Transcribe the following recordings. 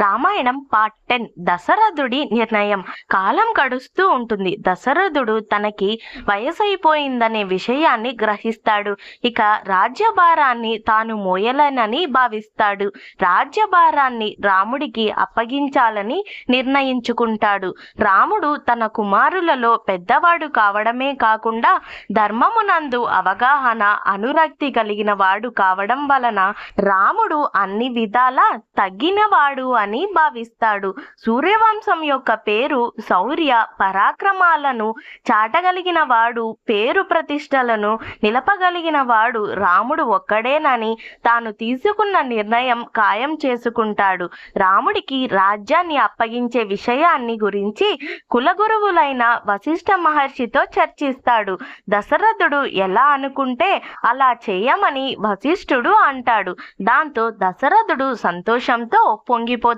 Ramayanam part ten దశరథుడి నిర్ణయం. కాలం గడుస్తూ ఉంటుంది. దశరథుడు తనకి వయసైపోయిందనే విషయాన్ని గ్రహిస్తాడు. ఇక రాజ్యభారాన్ని తాను మోయలేనని భావిస్తాడు. రాజ్యభారాన్ని రాముడికి అప్పగించాలని నిర్ణయించుకుంటాడు. రాముడు తన కుమారులలో పెద్దవాడు కావడమే కాకుండా ధర్మమునందు అవగాహన అనురక్తి కలిగిన వాడు కావడం వలన రాముడు అన్ని విధాలా తగ్గినవాడు అని భావిస్తాడు. సూర్యవంశం యొక్క పేరు శౌర్య పరాక్రమాలను చాటగలిగిన వాడు పేరు ప్రతిష్టలను నిలపగలిగిన వాడు రాముడు ఒక్కడేనని తాను తీసుకున్న నిర్ణయం ఖాయం చేసుకుంటాడు. రాముడికి రాజ్యాన్ని అప్పగించే విషయాన్ని గురించి కులగురువులైన వశిష్ఠ మహర్షితో చర్చిస్తాడు. దశరథుడు ఎలా అనుకుంటే అలా చేయమని వశిష్ఠుడు అంటాడు. దాంతో దశరథుడు సంతోషంతో పొంగిపోతాడు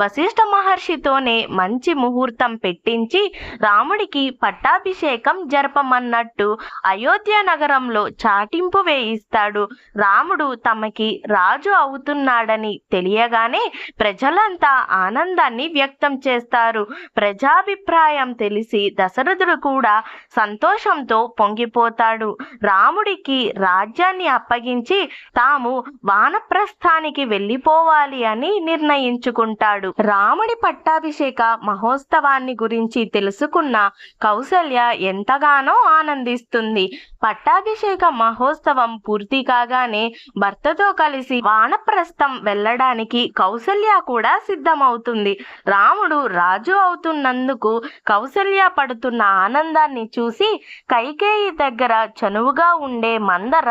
వశిష్ఠ మహర్షితోనే మంచి ముహూర్తం పెట్టించి రాముడికి పట్టాభిషేకం జరపమన్నట్టు అయోధ్య నగరంలో చాటింపు వేయిస్తాడు. రాముడు తమకి రాజు అవుతున్నాడని తెలియగానే ప్రజలంతా ఆనందాన్ని వ్యక్తం చేస్తారు. ప్రజాభిప్రాయం తెలిసి దశరథుడు కూడా సంతోషంతో పొంగిపోతాడు. రాముడికి రాజ్యాన్ని అప్పగించి తాము వానప్రస్థానికి వెళ్ళిపోవాలి అని నిర్ణయించారు. నిర్ణయించుకుంటాడు రాముడి పట్టాభిషేక మహోత్సవాన్ని గురించి తెలుసుకున్న కౌసల్య ఎంతగానో ఆనందిస్తుంది. పట్టాభిషేక మహోత్సవం పూర్తి కాగానే భర్తతో కలిసి వానప్రస్థం వెళ్ళడానికి కౌసల్య కూడా సిద్ధమవుతుంది. రాముడు రాజు అవుతున్నందుకు కౌసల్య పడుతున్న ఆనందాన్ని చూసి కైకేయి దగ్గర చనువుగా ఉండే మందర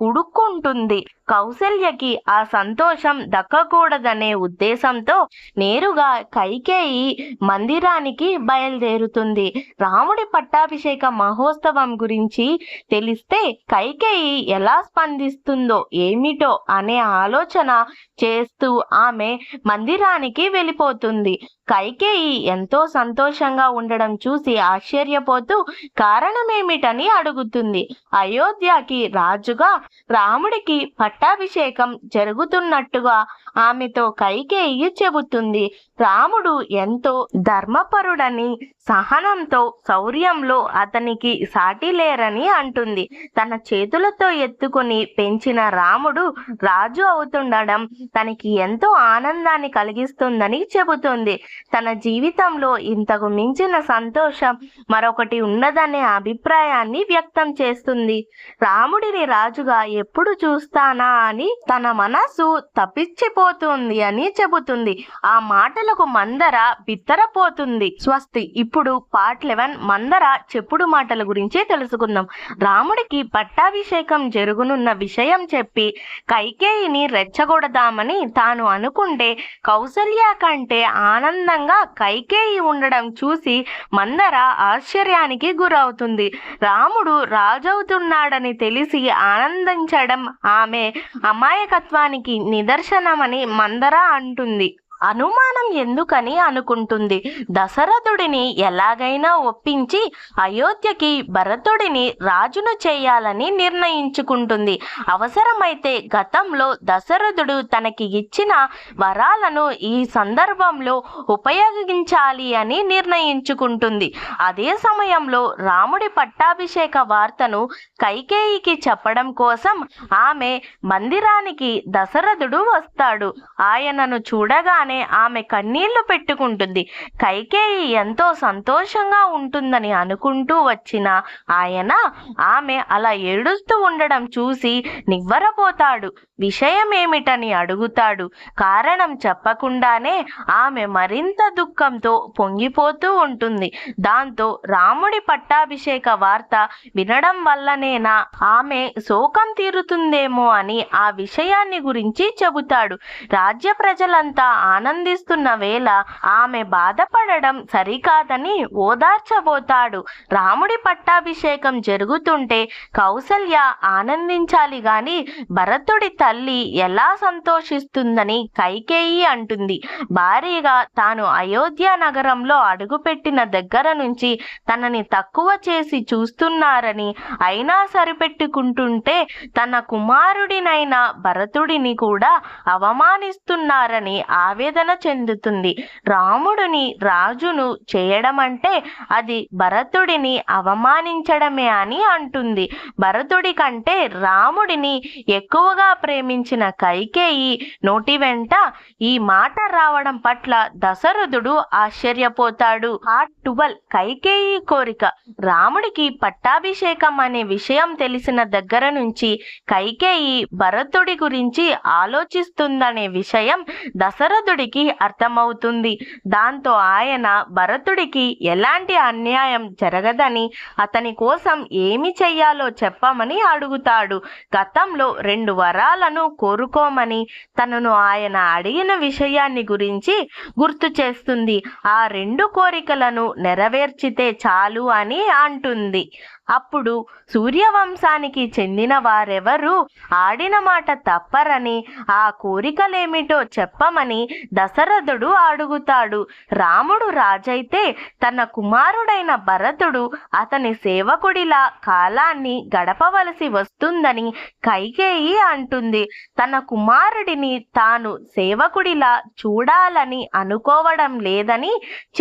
ఉడుక్కుంటుంది. కౌసల్యకి ఆ సంతోషం దక్కకూడదనే ఉద్దేశం ఉద్దేశంతో నేరుగా కైకేయి మందిరానికి బయలుదేరుతుంది. రాముడి పట్టాభిషేక మహోత్సవం గురించి తెలిస్తే కైకేయి ఎలా స్పందిస్తుందో ఏమిటో అనే ఆలోచన చేస్తూ ఆమె మందిరానికి వెళ్ళిపోతుంది. కైకేయి ఎంతో సంతోషంగా ఉండడం చూసి ఆశ్చర్యపోతూ కారణమేమిటని అడుగుతుంది. అయోధ్యకి రాజుగా రాముడికి పట్టాభిషేకం జరుగుతున్నట్టుగా ఆమెతో కైకేయి చెబుతుంది రాముడు ఎంతో ధర్మపరుడని సహనంతో శౌర్యంలో అతనికి సాటిలేరని అంటుంది. తన చేతులతో ఎత్తుకొని పెంచిన రాముడు రాజు అవుతుండడం తనకి ఎంతో ఆనందాన్ని కలిగిస్తుందని చెబుతుంది. తన జీవితంలో ఇంతకు మించిన సంతోషం మరొకటి ఉన్నదనే అభిప్రాయాన్ని వ్యక్తం చేస్తుంది. రాముడిని రాజుగా ఎప్పుడు చూస్తానా అని తన మనసు తప్పించిపోతుంది అని చెబుతుంది. ఆ మాటలకు మందర బిత్తరపోతుంది. స్వస్తి. ఇప్పుడు పార్ట్ లెవెన్ మందర చెప్పుడు మాటల గురించి తెలుసుకుందాం. రాముడికి పట్టాభిషేకం జరుగునున్న విషయం చెప్పి కైకేయిని రెచ్చగొడదామని తాను అనుకుంటే కౌసల్య కంటే ఆనందంగా కైకేయి ఉండడం చూసి మందర ఆశ్చర్యానికి గురవుతుంది. రాముడు రాజవుతున్నాడని తెలిసి ఆనందించడం ఆమె అమాయకత్వానికి నిదర్శనమని మందర అంటుంది. అనుమానం ఎందుకని అనుకుంటుంది. దశరథుడిని ఎలాగైనా ఒప్పించి అయోధ్యకి భరతుడిని రాజును చేయాలని నిర్ణయించుకుంటుంది. అవసరమైతే గతంలో దశరథుడు తనకి ఇచ్చిన వరాలను ఈ సందర్భంలో ఉపయోగించాలి అని నిర్ణయించుకుంటుంది. అదే సమయంలో రాముడి పట్టాభిషేక వార్తను కైకేయికి చెప్పడం కోసం ఆమె మందిరానికి దశరథుడు వస్తాడు. ఆయనను చూడగానే ఆమె కన్నీళ్ళు పెట్టుకుంటుంది. కైకేయి ఎంతో సంతోషంగా ఉంటుందని అనుకుంటూ వచ్చిన ఆయన ఆమె అలా ఏడుస్తూ ఉండడం చూసి నివ్వరపోతాడు. విషయం ఏమిటని అడుగుతాడు. కారణం చెప్పకుండానే ఆమె మరింత దుఃఖంతో పొంగిపోతూ ఉంటుంది. దాంతో రాముడి పట్టాభిషేక వార్త వినడం వల్లనేనా ఆమె శోకం తీరుతుందేమో అని ఆ విషయాన్ని గురించి చెబుతాడు. రాజ్య ప్రజలంతా ఆనందిస్తున్న వేళ ఆమె బాధపడడం సరికాదని ఓదార్చబోతాడు. రాముడి పట్టాభిషేకం జరుగుతుంటే కౌసల్య ఆనందించాలి గాని భరతుడి తల్లి ఎలా సంతోషిస్తుందని కైకేయి అంటుంది. భారీగా తాను అయోధ్య నగరంలో అడుగుపెట్టిన దగ్గర నుంచి తనని తక్కువ చేసి చూస్తున్నారని అయినా సరిపెట్టుకుంటుంటే తన కుమారుడినైన భరతుడిని కూడా అవమానిస్తున్నారని ఆవేదన ఆవేదన చెందుతుంది. రాముడిని రాజును చేయడం అంటే అది భరతుడిని అవమానించడమే అని అంటుంది. భరతుడి కంటే రాముడిని ఎక్కువగా ప్రేమించిన కైకేయి నోటి వెంట ఈ మాట రావడం పట్ల దశరథుడు ఆశ్చర్యపోతాడు. ఆ టువల్ కైకేయి కోరిక. రాముడికి పట్టాభిషేకం అనే విషయం తెలిసిన దగ్గర నుంచి కైకేయి భరతుడి గురించి ఆలోచిస్తుందనే విషయం దశరథుడు భరతుడికి అర్థమవుతుంది. దాంతో ఆయన భరతుడికి ఎలాంటి అన్యాయం జరగదని అతని కోసం ఏమి చెయ్యాలో చెప్పమని అడుగుతాడు. గతంలో రెండు వరాలను కోరుకోమని తనను ఆయన అడిగిన విషయాన్ని గురించి గుర్తు చేస్తుంది. ఆ రెండు కోరికలను నెరవేర్చితే చాలు అని అంటుంది. అప్పుడు సూర్యవంశానికి చెందిన వారెవరు ఆడిన మాట తప్పరని ఆ కోరికలేమిటో చెప్పమని దశరథుడు అడుగుతాడు రాముడు రాజైతే తన కుమారుడైన భరతుడు అతని సేవకుడిలా కాలాన్ని గడపవలసి వస్తుందని కైకేయి అంటుంది. తన కుమారుడిని తాను సేవకుడిలా చూడాలని అనుకోవడం లేదని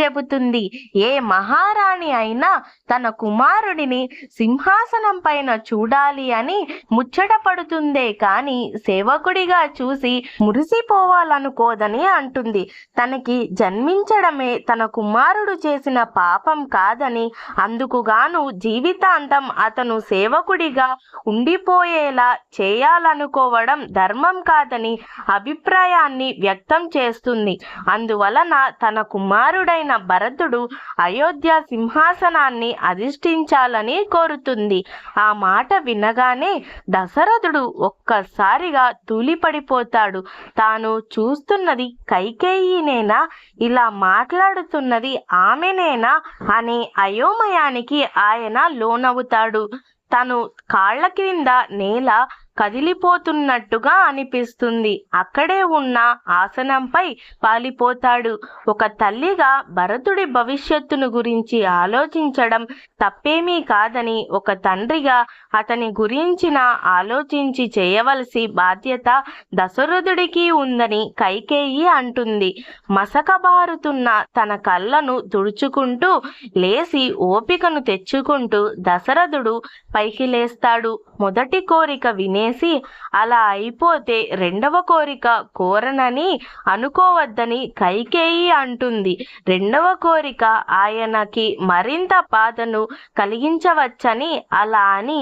చెబుతుంది. ఏ మహారాణి అయినా తన కుమారుడిని సింహాసనం పైన చూడాలి అని ముచ్చటపడుతుందే కాని సేవకుడిగా చూసి మురిసిపోవాలనుకోదని అంటుంది. తనకి జన్మించడమే తన కుమారుడు చేసిన పాపం కాదని అందుకుగాను జీవితాంతం అతను సేవకుడిగా ఉండిపోయేలా చేయాలనుకోవడం ధర్మం కాదని అభిప్రాయాన్ని వ్యక్తం చేస్తుంది. అందువలన తన కుమారుడైన భరతుడు అయోధ్య సింహాసనాన్ని అధిష్ఠించాలని కోరుతుంది. ఆ మాట వినగానే దశరథుడు ఒక్కసారిగా తూలిపడిపోతాడు. తాను చూస్తున్నది కైకేయినేనా? ఇలా మాట్లాడుతున్నది ఆమెనేనా? అనే అయోమయానికి ఆయన లోనవుతాడు. తను కాళ్ళ క్రింద నేల కదిలిపోతున్నట్టుగా అనిపిస్తుంది. అక్కడే ఉన్న ఆసనంపై పాలిపోతాడు. ఒక తల్లిగా భరతుడి భవిష్యత్తును గురించి ఆలోచించడం తప్పేమీ కాదని ఒక తండ్రిగా అతని గురించిన ఆలోచించి చేయవలసి బాధ్యత దశరథుడికి ఉందని కైకేయి అంటుంది. మసకబారుతున్న తన కళ్ళను తుడుచుకుంటూ లేచి ఓపికను తెచ్చుకుంటూ దశరథుడు పైకి లేస్తాడు. మొదటి కోరిక వినే వినేసి అలా అయిపోతే రెండవ కోరిక కోరనని అనుకోవద్దని కైకేయి అంటుంది. రెండవ కోరిక ఆయనకి మరింత బాధను కలిగించవచ్చని అలా అని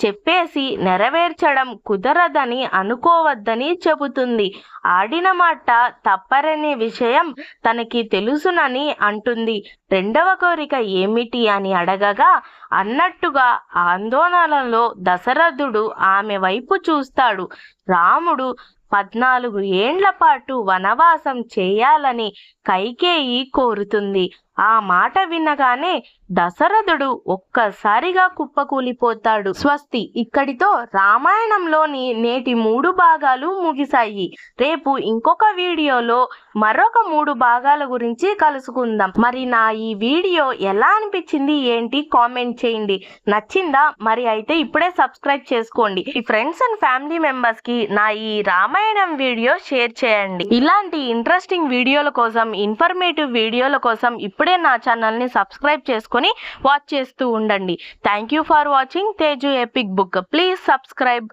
చెప్పేసి నెరవేర్చడం కుదరదని అనుకోవద్దని చెబుతుంది. ఆడిన మాట తప్పరనే విషయం తనకి తెలుసునని అంటుంది. రెండవ కోరిక ఏమిటి అని అడగగా అన్నట్టుగా ఆందోళనలో దశరథుడు ఆమె వైపు చూస్తాడు. రాముడు పద్నాలుగు ఏండ్ల పాటు వనవాసం చేయాలని కైకేయి కోరుతుంది. ఆ మాట వినగానే దశరథుడు ఒక్కసారిగా కుప్పకూలిపోతాడు. స్వస్తి ఇక్కడితో రామాయణంలోని నేటి మూడు భాగాలు ముగిశాయి. రేపు ఇంకొక వీడియోలో మరొక మూడు భాగాల గురించి కలుసుకుందాం. మరి నా ఈ వీడియో ఎలా అనిపించింది ఏంటి కామెంట్ చేయండి. నచ్చిందా? మరి అయితే ఇప్పుడే సబ్స్క్రైబ్ చేసుకోండి. ఈ ఫ్రెండ్స్ అండ్ ఫ్యామిలీ మెంబర్స్కి నా ఈ రామాయణం వీడియో షేర్ చేయండి. ఇలాంటి ఇంట్రెస్టింగ్ వీడియోల కోసం ఇన్ఫర్మేటివ్ వీడియోల కోసం ఇప్పుడు నా ఛానల్ని సబ్స్క్రైబ్ చేసుకొని వాచ్ చేస్తూ ఉండండి. Thank you for watching Teju epic book please subscribe